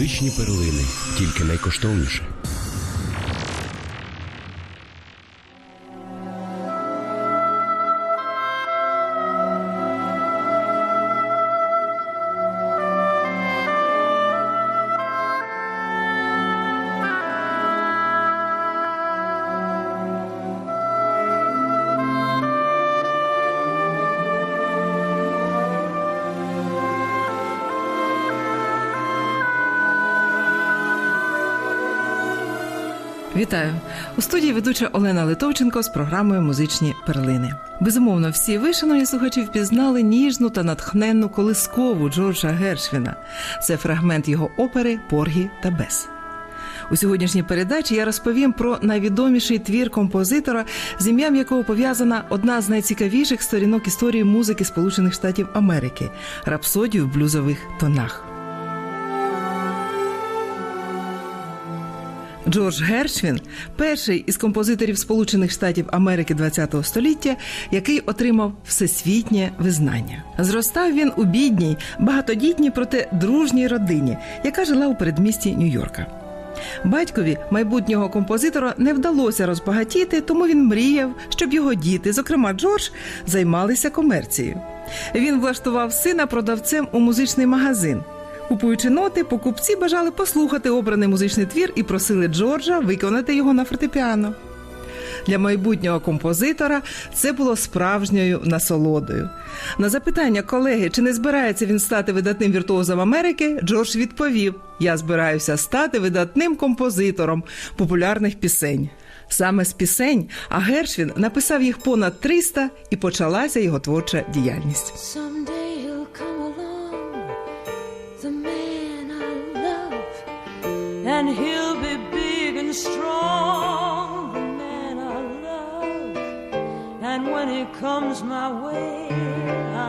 Музичні перлини, тільки найкоштовніше. Вітаю у студії ведуча Олена Литовченко з програмою Музичні перлини. Безумовно, всі ви, шановні слухачі, впізнали ніжну та натхненну колискову Джорджа Гершвіна. Це фрагмент його опери Поргі та Бес. У сьогоднішній передачі я розповім про найвідоміший твір композитора, з ім'ям якого пов'язана одна з найцікавіших сторінок історії музики Сполучених Штатів Америки рапсодію в блюзових тонах. Джордж Гершвін перший із композиторів Сполучених Штатів Америки ХХ століття, який отримав всесвітнє визнання. Зростав він у бідній, багатодітній, проте дружній родині, яка жила у передмісті Нью-Йорка. Батькові майбутнього композитора не вдалося розбагатіти, тому він мріяв, щоб його діти, зокрема Джордж, займалися комерцією. Він влаштував сина продавцем у музичний магазин. Купуючи ноти, покупці бажали послухати обраний музичний твір і просили Джорджа виконати його на фортепіано. Для майбутнього композитора це було справжньою насолодою. На запитання колеги, чи не збирається він стати видатним віртуозом Америки, Джордж відповів: Я збираюся стати видатним композитором популярних пісень. Саме з пісень, а Гершвін написав їх понад 300 і почалася його творча діяльність. And he'll be big and strong, the man I love. And when he comes my way, I'll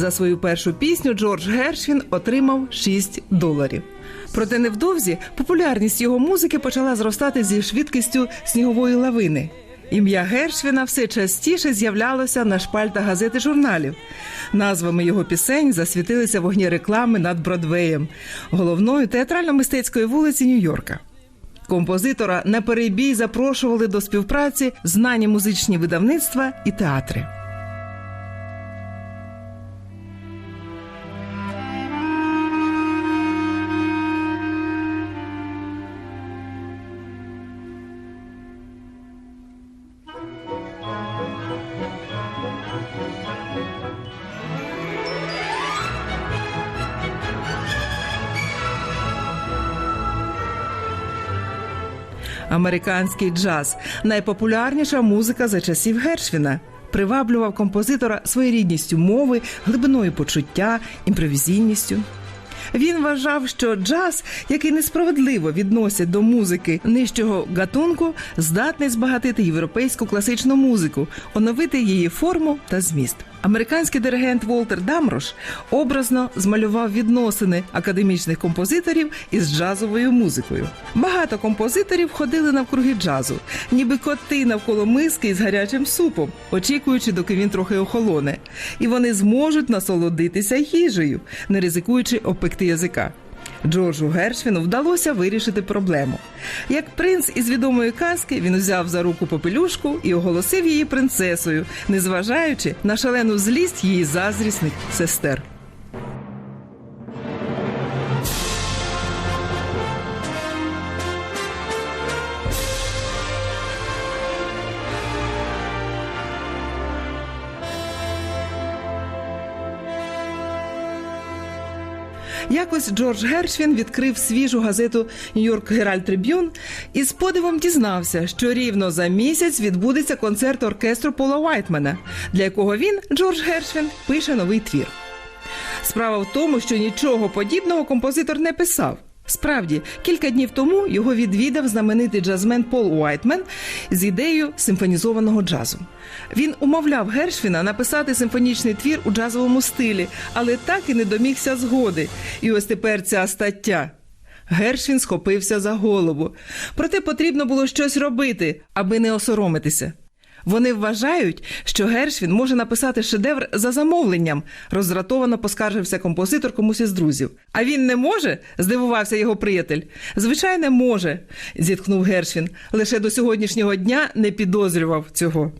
За свою першу пісню Джордж Гершвін отримав 6 доларів. Проте невдовзі популярність його музики почала зростати зі швидкістю снігової лавини. Ім'я Гершвіна все частіше з'являлося на шпальтах газет і журналів. Назвами його пісень засвітилися вогні реклами над Бродвеєм, головною театрально-мистецької вулиці Нью-Йорка. Композитора на перебій запрошували до співпраці знані музичні видавництва і театри. Американський джаз найпопулярніша музика за часів Гершвіна. Приваблював композитора своєрідністю мови, глибиною почуття, імпровізійністю. Він вважав, що джаз, який несправедливо відносять до музики нижчого гатунку, здатний збагатити європейську класичну музику, оновити її форму та зміст. Американський диригент Волтер Дамрош образно змалював відносини академічних композиторів із джазовою музикою. Багато композиторів ходили навкруги джазу, ніби коти навколо миски із гарячим супом, очікуючи, доки він трохи охолоне, і вони зможуть насолодитися їжею, не ризикуючи обпекти язика. Джорджу Гершвіну вдалося вирішити проблему. Як принц із відомої казки, він взяв за руку попелюшку і оголосив її принцесою, незважаючи на шалену злість її зазрісних сестер. Якось Джордж Гершвін відкрив свіжу газету Нью-Йорк Геральд Триб'юн і з подивом дізнався, що рівно за місяць відбудеться концерт оркестру Пола Уайтмена, для якого він, Джордж Гершвін, пише новий твір. Справа в тому, що нічого подібного композитор не писав. Справді, кілька днів тому його відвідав знаменитий джазмен Пол Уайтмен з ідеєю симфонізованого джазу. Він умовляв Гершвіна написати симфонічний твір у джазовому стилі, але так і не домігся згоди. І ось тепер ця стаття. Гершвін схопився за голову. Проте потрібно було щось робити, аби не осоромитися. Вони вважають, що Гершвін може написати шедевр за замовленням, роздратовано поскаржився композитор комусь із друзів. А він не може? здивувався його приятель. Звичайно, може, зітхнув Гершвін. Лише до сьогоднішнього дня не підозрював цього.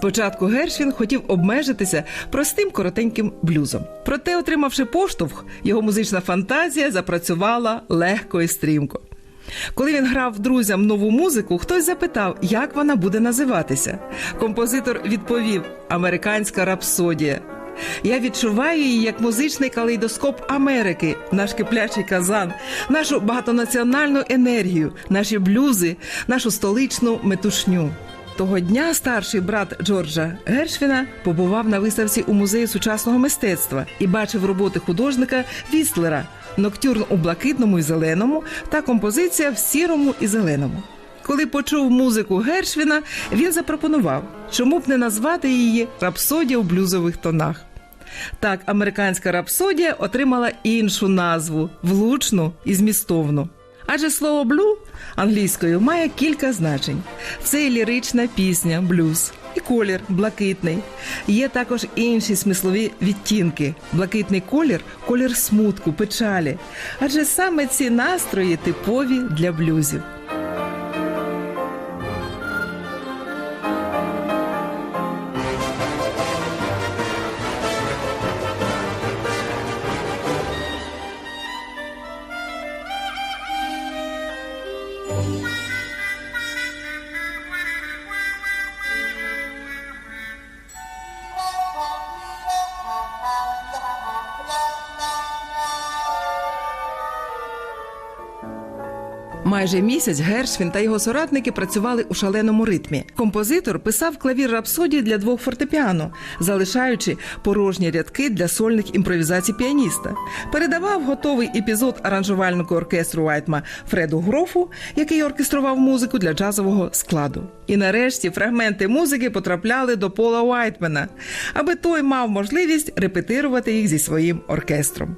Спочатку Гершвін хотів обмежитися простим коротеньким блюзом. Проте, отримавши поштовх, його музична фантазія запрацювала легко і стрімко. Коли він грав друзям нову музику, хтось запитав, як вона буде називатися. Композитор відповів: Американська рапсодія. Я відчуваю її як музичний калейдоскоп Америки, наш киплячий казан, нашу багатонаціональну енергію, наші блюзи, нашу столичну метушню. Того дня старший брат Джорджа Гершвіна побував на виставці у музеї сучасного мистецтва і бачив роботи художника Вістлера, ноктюрн у блакитному і зеленому та композиція в сірому і зеленому. Коли почув музику Гершвіна, він запропонував, чому б не назвати її рапсодія у блюзових тонах. Так, американська рапсодія отримала іншу назву влучну і змістовну. Адже слово блю англійською має кілька значень: це лірична пісня, блюз, і колір блакитний. Є також інші смислові відтінки. Блакитний колір колір смутку, печалі. Адже саме ці настрої типові для блюзів. Майже місяць Гершвін та його соратники працювали у шаленому ритмі. Композитор писав клавір рапсодії для двох фортепіано, залишаючи порожні рядки для сольних імпровізацій піаніста. Передавав готовий епізод аранжувальнику оркестру Вайтма Фреду Грофу, який оркестрував музику для джазового складу. І нарешті фрагменти музики потрапляли до Пола Уайтмена, аби той мав можливість репетирувати їх зі своїм оркестром.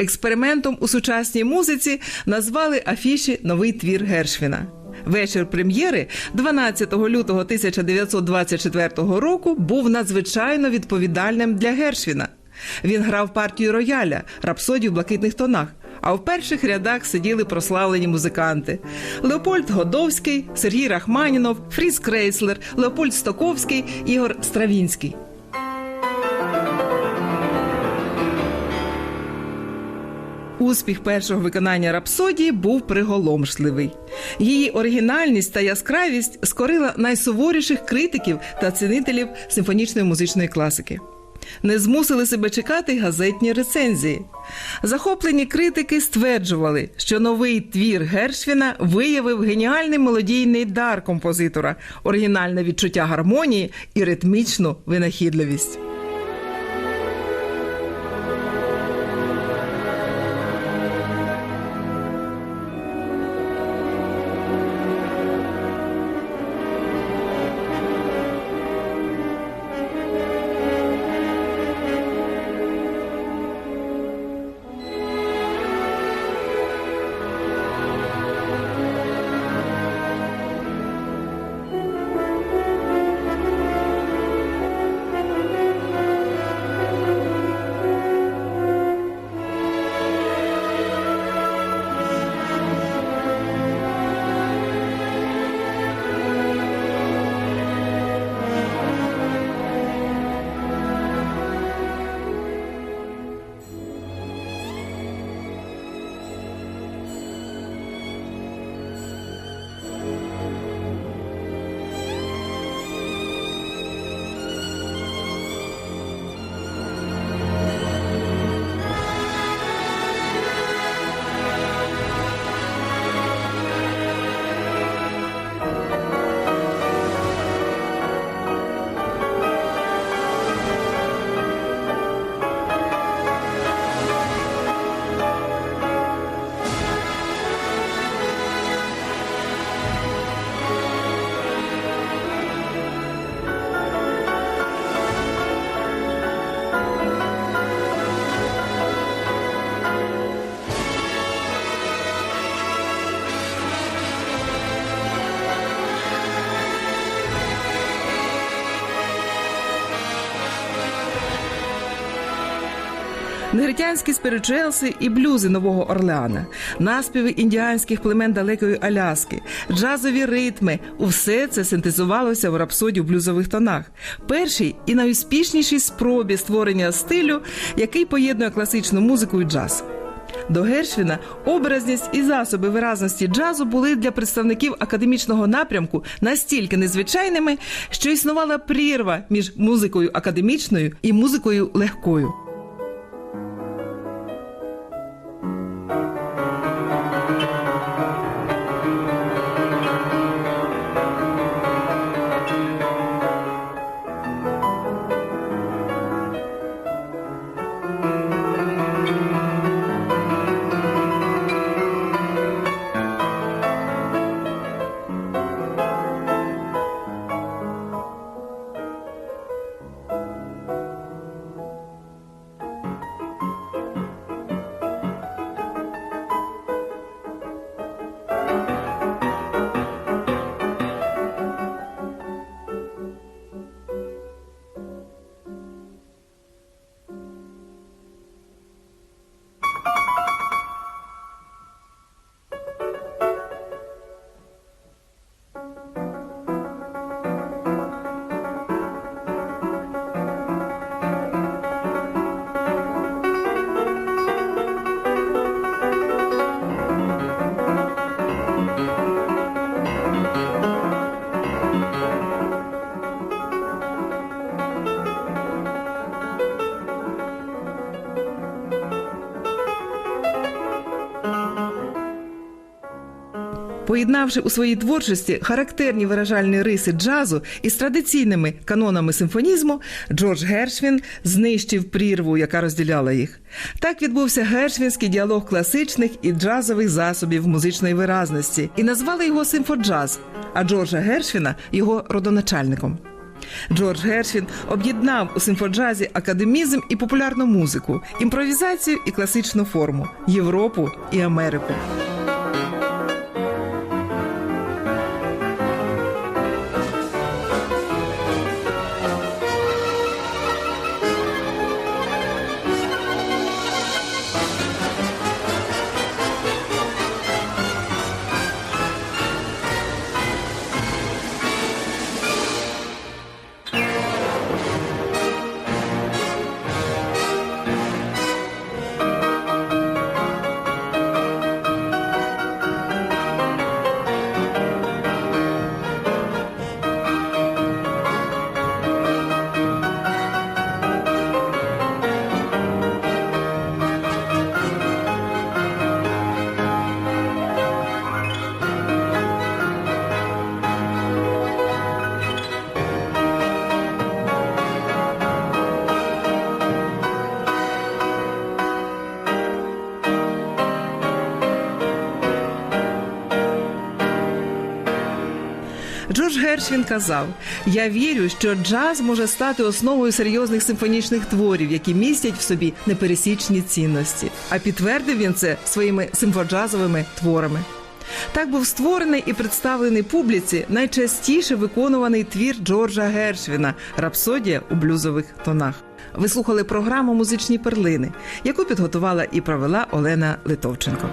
Експериментом у сучасній музиці назвали афіші новий твір Гершвіна. Вечір прем'єри 12 лютого 1924 року був надзвичайно відповідальним для Гершвіна. Він грав партію рояля, рапсодію в блакитних тонах. А в перших рядах сиділи прославлені музиканти: Леопольд Годовський, Сергій Рахманінов, Фріс Крейслер, Леопольд Стоковський, Ігор Стравінський. Успіх першого виконання рапсодії був приголомшливий. Її оригінальність та яскравість скорила найсуворіших критиків та цінителів симфонічної музичної класики. не змусили себе чекати газетні рецензії. Захоплені критики стверджували, що новий твір Гершвіна виявив геніальний мелодійний дар композитора, оригінальне відчуття гармонії і ритмічну винахідливість. Негритянські спиричуелси і блюзи Нового Орлеана, наспіви індіанських племен далекої Аляски, джазові ритми усе це синтезувалося в рапсоді в блюзових тонах. Першій і найуспішнішій спробі створення стилю, який поєднує класичну музику і джаз. До Гершвіна образність і засоби виразності джазу були для представників академічного напрямку настільки незвичайними, що існувала прірва між музикою академічною і музикою легкою. Поєднавши у своїй творчості характерні виражальні риси джазу із традиційними канонами симфонізму, Джордж Гершвін знищив прірву, яка розділяла їх. Так відбувся гершвінський діалог класичних і джазових засобів музичної виразності, і назвали його симфоджаз, а Джорджа Гершвіна його родоначальником. Джордж Гершвін об'єднав у симфоджазі академізм і популярну музику, імпровізацію і класичну форму, Європу і Америку. Джордж Гершвін казав: Я вірю, що джаз може стати основою серйозних симфонічних творів, які містять в собі непересічні цінності. А підтвердив він це своїми симфоджазовими творами. Так був створений і представлений публіці найчастіше виконуваний твір Джорджа Гершвіна Рапсодія у блюзових тонах. Ви слухали програму Музичні перлини, яку підготувала і провела Олена Литовченко.